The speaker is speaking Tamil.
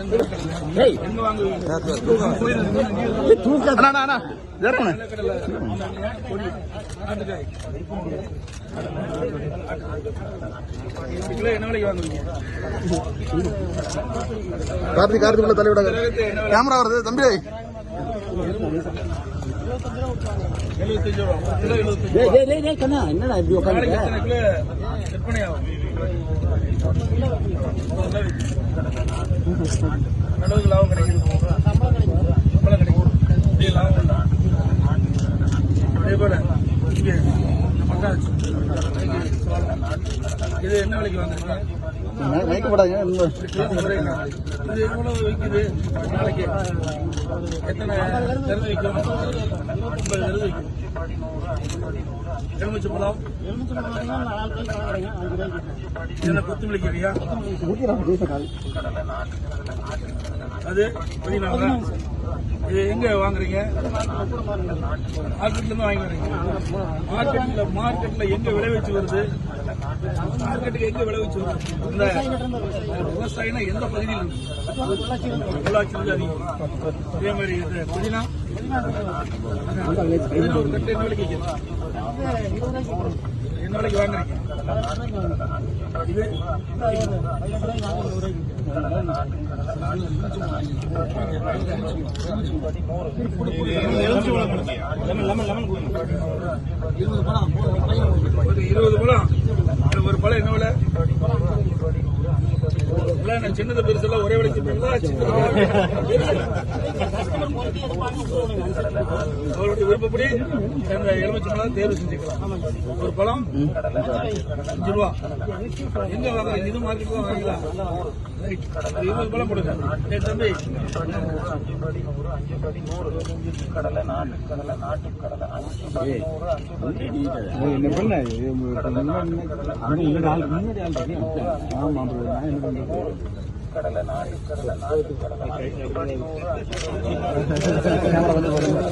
இந்த விலைக்கு வாங்குவீங்க கார்த்திக் கார்த்திக்குள்ள தள்ளி விடாத. கேமரா வருது. தம்பி. என்னடா இப்படி உட்காந்து நடவுகளாகவும் கிடைக்கிறது இது என்ன விலைக்கு வாங்குறீங்க? வைக்கப்படாங்க இது எவ்வளவு விற்குது நாளைக்கு எத்தனை தெருவு விற்கும் ஐம்பது தெருவு விற்கும் எலுமிச்சை பழம் என்ன கொத்தமல்லி கீரையா அது பதினாலு இது எங்க வாங்குறீங்க? மார்க்கெட்ல இருந்து வாங்கி வரீங்க. மார்க்கெட்ல மார்க்கெட்ல எங்க விளைவிச்சு வருது? மார்க்கெட்டுக்கு எங்க விளைவிச்சு வருது? இந்த விவசாயினா எந்த பகுதியில் இருக்கு பொள்ளாச்சி அதிகம் அதே மாதிரி இது புதினா. புதினா கட்டு என்ன விலைக்கு என்ன விலைக்கு வாங்குறீங்க இது இருபது பழம் ஒரு பழம் என்ன விலை இல்ல, சின்னது பெருசெல்லாம் ஒரே விலைக்கு போயிங்களா சின்னது பெருசு? அவருடைய விருப்பப்படி அந்த தேர்வு செஞ்சுக்கலாம். ஒரு பழம் அஞ்சு ரூபா. எங்க வாங்குறீங்க இது மார்க்கெட் தான் வாங்கிக்கலாம் இருபது பழம் கொடுங்க என்ன பண்ண முன்னாடி ஆள் முன்னாடி ஆள் இருக்கு. ஆமா bro. நான் என்ன பண்றது கேமரா வந்து பாருங்க